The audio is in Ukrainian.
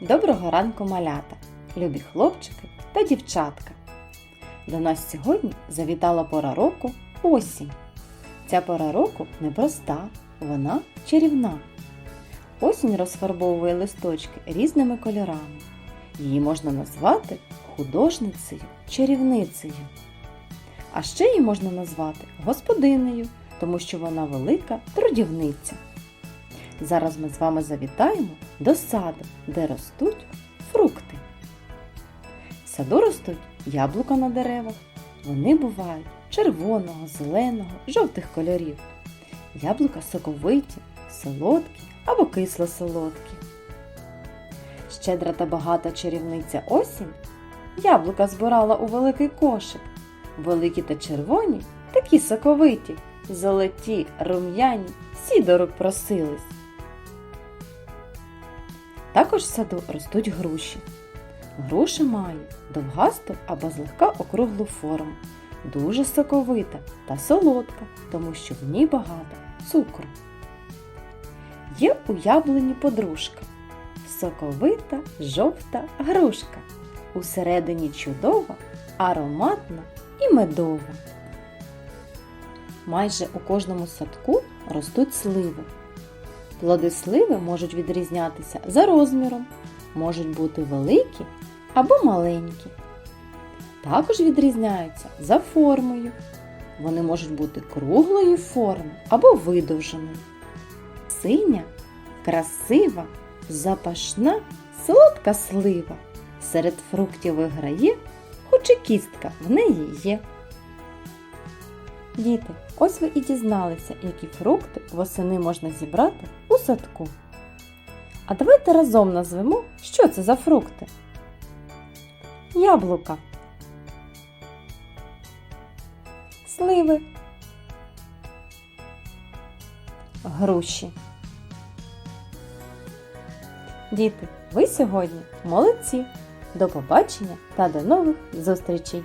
Доброго ранку, малята, любі хлопчики та дівчатка. До нас сьогодні завітала пора року осінь. Ця пора року непроста, вона чарівна. Осінь розфарбовує листочки різними кольорами. Її можна назвати художницею, чарівницею. А ще її можна назвати господинею, тому що вона велика трудівниця. Зараз ми з вами завітаємо до саду, де ростуть фрукти. В саду ростуть яблука на деревах. Вони бувають червоного, зеленого, жовтих кольорів. Яблука соковиті, солодкі або кисло-солодкі. Щедра та багата чарівниця осінь яблука збирала у великий кошик. Великі та червоні такі соковиті, золоті, рум'яні, всі до рук просились. Також в саду ростуть груші. Груша має довгасту або злегка округлу форму, дуже соковита та солодка, тому що в ній багато цукру. Є у яблуні подружка, соковита жовта грушка. Усередині чудова, ароматна і медова. Майже у кожному садку ростуть сливи. Плоди сливи можуть відрізнятися за розміром, можуть бути великі або маленькі. Також відрізняються за формою. Вони можуть бути круглої форми або видовженої. Синя, красива, запашна, солодка слива. Серед фруктів виграє, хоч і кістка в неї є. Діти, ось ви і дізналися, які фрукти восени можна зібрати у садку. А давайте разом назвемо, що це за фрукти. Яблука. Сливи. Груші. Діти, ви сьогодні молодці. До побачення та до нових зустрічей!